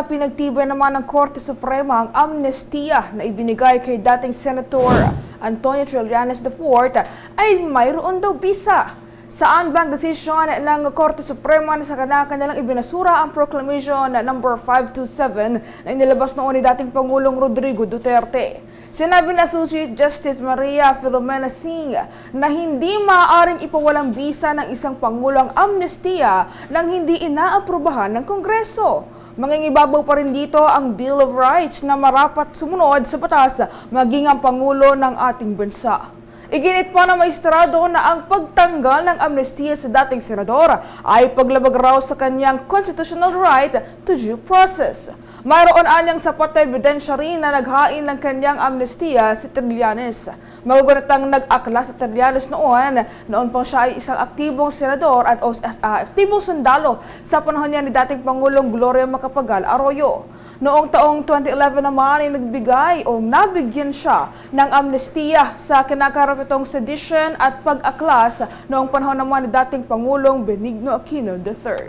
Pinagtibay naman ng Korte Suprema ang amnestiya na ibinigay kay dating Senator Antonio Trillanes IV ay mayroon daw bisa. Saan ba ang desisyon ng Korte Suprema na sa kanilang ibinasura ang Proclamation number 527 na inilabas noon ni dating Pangulong Rodrigo Duterte? Sinabi na Associate Justice Maria Filomena Singh na hindi maaaring ipawalang bisa ng isang Pangulo ang amnestiya nang hindi inaaprubahan ng Kongreso. Mangingibabaw pa rin dito ang Bill of Rights na marapat sumunod sa batas maging ang Pangulo ng ating bansa. Iginit pa ng maestrado na ang pagtanggal ng amnestiya sa dating senador ay paglabag raw sa kanyang constitutional right to due process. Mayroon anyang sapat na ebidensya rin na naghain ng kanyang amnestiya si Trillanes. Magugunatang nag-akla sa Trillanes noon, noon pang siya ay isang aktibong senador at ah, aktibong sundalo sa panahon niya ni dating Pangulong Gloria Macapagal Arroyo. Noong taong 2011 naman ay nagbigay o nabigyan siya ng amnestiya sa kinakarapitong sedition at pag-aklas noong panahon naman ni dating Pangulong Benigno Aquino III.